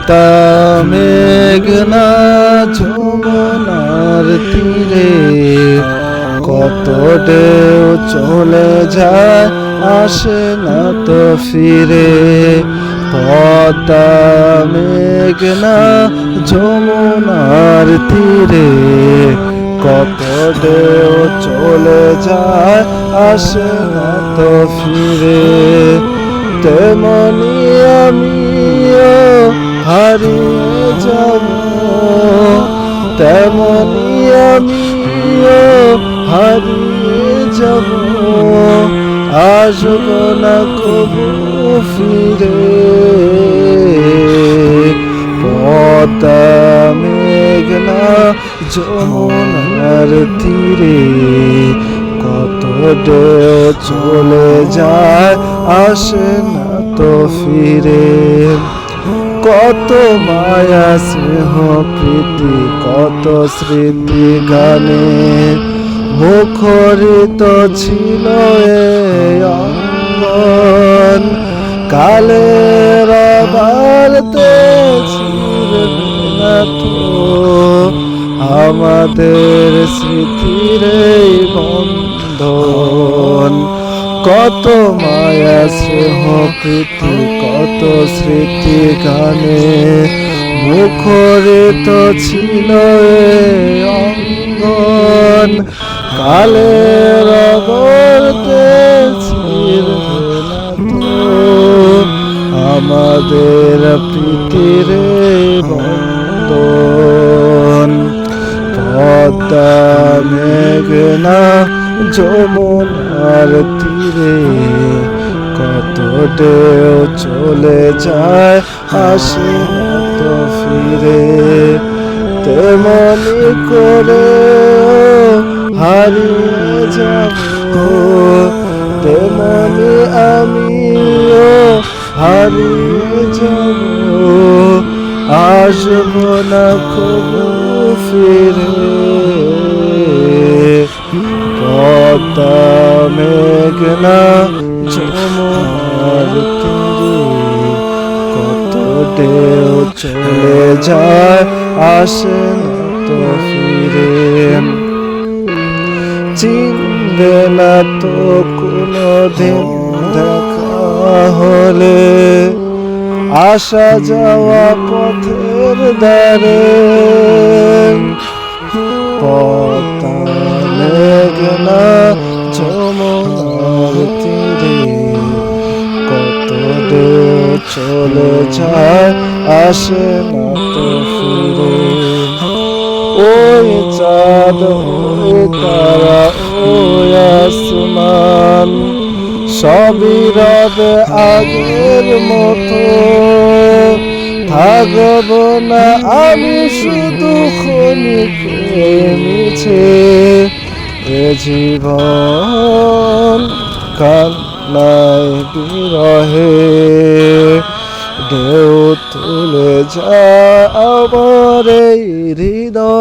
পতা মেঘনা যমুনার তীরে, কত ঢেউ চলে যায় আসে না তো ফিরে। পতা মেঘনা যমুনার তীরে, কত ঢেউ চলে যায় আসে না তো ফিরে। তেমনি আমিও হারিয়ে যাব তেমনি আমিও হারিয়ে যাব। আসব না কবু ফিরে। পদ্মা মেঘনা যমুনার তীরে কত চলে যায়, আসে না তো ফিরে। কত মায়া, স্নেহ, প্রীতি, কত স্মৃতি গানে। মুখরিত ছিল অঙ্গন, কালের বাড়তে আমাদের স্মৃতির বন্ধন কত মায়া স্নেহ, প্রীতি, কত স্মৃতি গানে। মুখরিত ছিল অঙ্গন, কালের গর্তে আমাদের প্রীতির বন্ধন, পদ্মা, মেঘনা যমুনার তীরে কত ঢেউ চলে যায় না তো ফিরে। তেমনি করে হারিয়ে যাব। তেমনি আমিও হারিয়ে যাব। আসব না খুব ফিরে। তীরে কত চলে যায়, আসে না তো ফিরে। চিনবে না তো কোনো দিন দেখা হলে। আসা যাওয়া পথের দ্বারে পতা মেঘনা যমুনার তীরে কত চলে যায়, আসে না তো ফিরে। ওই চাঁদ, ওই তারা, ওই আসমান, সবই রবে আগের মতো। থাকব না আমি শুধু ক্ষণিকে মিছে এ জীবন। কান্নায় বিরহে ঢেউ তুলে যা আমার হৃদয়।